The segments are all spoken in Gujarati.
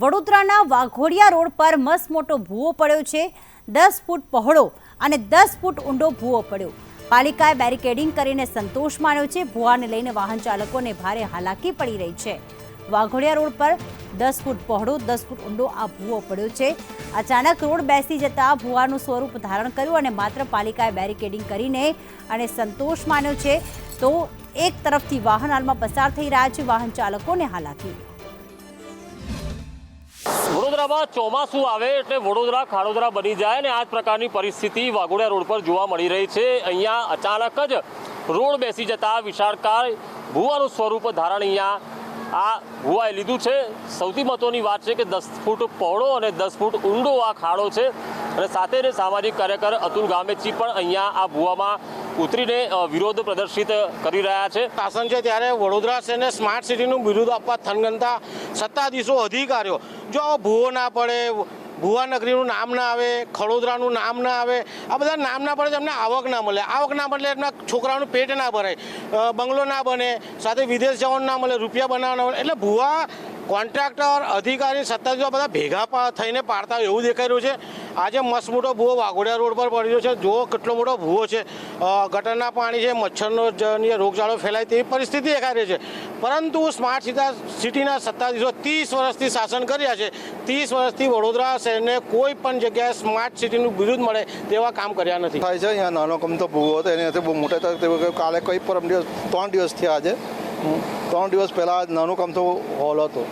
વડોદરાના વાઘોડિયા રોડ પર મસ્ત મોટો ભૂવો પડ્યો છે. દસ ફૂટ પહોળો અને દસ ફૂટ ઊંડો ભૂવો પડ્યો. પાલિકાએ બેરિકેડિંગ કરીને સંતોષ માન્યો છે. ભૂવાને લઈને વાહન ચાલકોને ભારે હાલાકી પડી રહી છે. વાઘોડિયા રોડ પર દસ ફૂટ પહોળો, દસ ફૂટ ઊંડો આ ભૂવો પડ્યો છે. અચાનક રોડ બેસી જતા ભૂવાનું સ્વરૂપ ધારણ કર્યું અને માત્ર પાલિકાએ બેરિકેડિંગ કરીને અને સંતોષ માન્યો છે. તો એક તરફથી વાહન હાલમાં પસાર થઈ રહ્યા છે. વાહન ચાલકોને હાલાકી વડોદરામાં ચોમાસું આવે એટલે વડોદરા, ખાડોદરા બની જાય અને આ જ પ્રકારની પરિસ્થિતિ વાઘોડિયા રોડ પર જોવા મળી રહી છે. અહીંયા અચાનક જ રોડ બેસી જતા વિશાળકાય ભૂવાનું સ્વરૂપ ધારણ અહીંયા આ ભૂવાએ લીધું છે. સૌથી મહત્વની વાત છે કે દસ ફૂટ પહોળો અને દસ ફૂટ ઊંડો આ ખાડો છે. અને સાથે સામાજિક કાર્યકર અતુલ ગામેચી પણ અહીંયા આ ભૂવામાં ઉતરીને વિરોધ પ્રદર્શિત કરી રહ્યા છે. શાસન છે ત્યારે વડોદરા શહેરને સ્માર્ટ સિટીનું બિરુદ આપવા થનગનતા સત્તાધીશો અધિકારીઓ. જો ભૂવો ના પડે ભુવાનગરીનું નામ ના આવે, ખડોદરાનું નામ ના આવે, આ બધા નામ ના પડે એમને આવક ના મળે. આવક ના મળે એમના છોકરાઓનું પેટ ના ભરાય બંગલો ના બને, સાથે વિદેશ જવાનું ના મળે, રૂપિયા બનાવવા ના મળે. એટલે ભુવા કોન્ટ્રાક્ટર, અધિકારી, સત્તાધીશો બધા ભેગા થઈને પાડતા એવું દેખાઈ રહ્યું છે. આજે મસ્ત મોટો ભૂવો વાઘોડિયા રોડ પર પડ્યો છે. જુઓ કેટલો મોટો ભૂવો છે. ગટરના પાણી છે, મચ્છરનો રોગચાળો ફેલાય તેવી પરિસ્થિતિ દેખાઈ છે. પરંતુ સ્માર્ટ સિટા સિટીના સત્તાધીશો ત્રીસ વર્ષથી શાસન કર્યા છે. ત્રીસ વર્ષથી વડોદરા શહેરને કોઈ પણ જગ્યાએ સ્માર્ટ સિટીનું બિરુદ મળે તેવા કામ કર્યા નથી. થાય છે, અહીંયા નાનો ગમતો ભૂવો હતો, એની બહુ મોટા તે કાલે કઈ પરમ દિવસ, ત્રણ દિવસ થયા આજે ત્રણ દિવસ પહેલાં નાનો ગમતો હોલ હતો.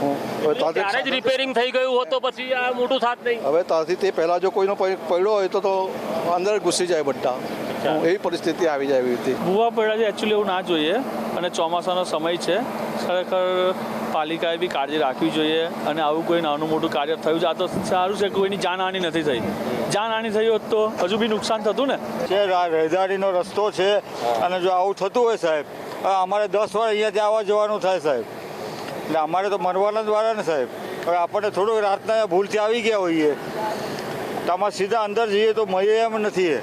ત્યારે જ રિપેરિંગ થઈ ગયું હોત તો પછી આ મોટું થાત નહીં. હવે ત્યાંથી તે પહેલાં જો કોઈનો પડ્યો હોય તો તો અંદર ઘૂસી જાય બધા એવી પરિસ્થિતિ આવી જાય એવી રીતે. ભૂવા પડ્યા છે એકચ્યુઅલી એવું ના જોઈએ અને ચોમાસાનો સમય છે ખરેખર પાલિકાએ બી કાળજી રાખવી જોઈએ અને આવું કોઈ નાનું મોટું કાર્ય થયું છે. આ તો સારું છે કોઈની જાનહાનિ નથી થઈ. જાનહાનિ થઈ હોત તો હજુ બી નુકસાન થતું ને? છે રહેદારીનો રસ્તો છે અને જો આવું થતું હોય સાહેબ અમારે દસ વાર અહીંયાથી આવવા જવાનું થાય સાહેબ. એટલે અમારે તો મરવાના વાળા ને સાહેબ. હવે આપણને થોડુંક રાતના ભૂલથી આવી ગયા હોઈએ. તો આમાં સીધા અંદર જઈએ તો મળીએ એમ નથી એ.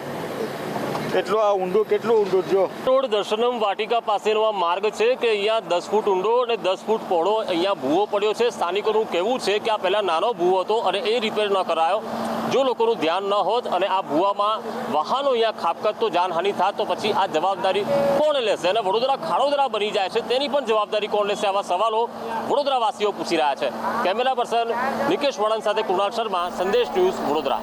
એટલું આ ઊંડો, કેટલો ઊંડો જો. રોડ દર્શનમ વાટિકા પાસેનો આ માર્ગ છે કે અહીંયા દસ ફૂટ ઊંડો અને દસ ફૂટ પહોળો અહીંયા ભૂવો પડ્યો છે. સ્થાનિકોનું કહેવું છે કે આ પહેલાં નાનો ભૂવો હતો અને એ રિપેર ન કરાયો. જો લોકોનું ધ્યાન ન હોત અને આ ભૂવામાં વાહનો અહીંયા ખાપકત તો જાનહાનિ થાત, તો પછી આ જવાબદારી કોણ લેશે? અને વડોદરા ખાડોદરા બની જાય છે તેની પણ જવાબદારી કોણ લેશે? આવા સવાલો વડોદરાવાસીઓ પૂછી રહ્યા છે. કેમેરા પર્સન નિકેશ વળન સાથે કુણાલ શર્મા, સંદેશ ન્યૂઝ વડોદરા.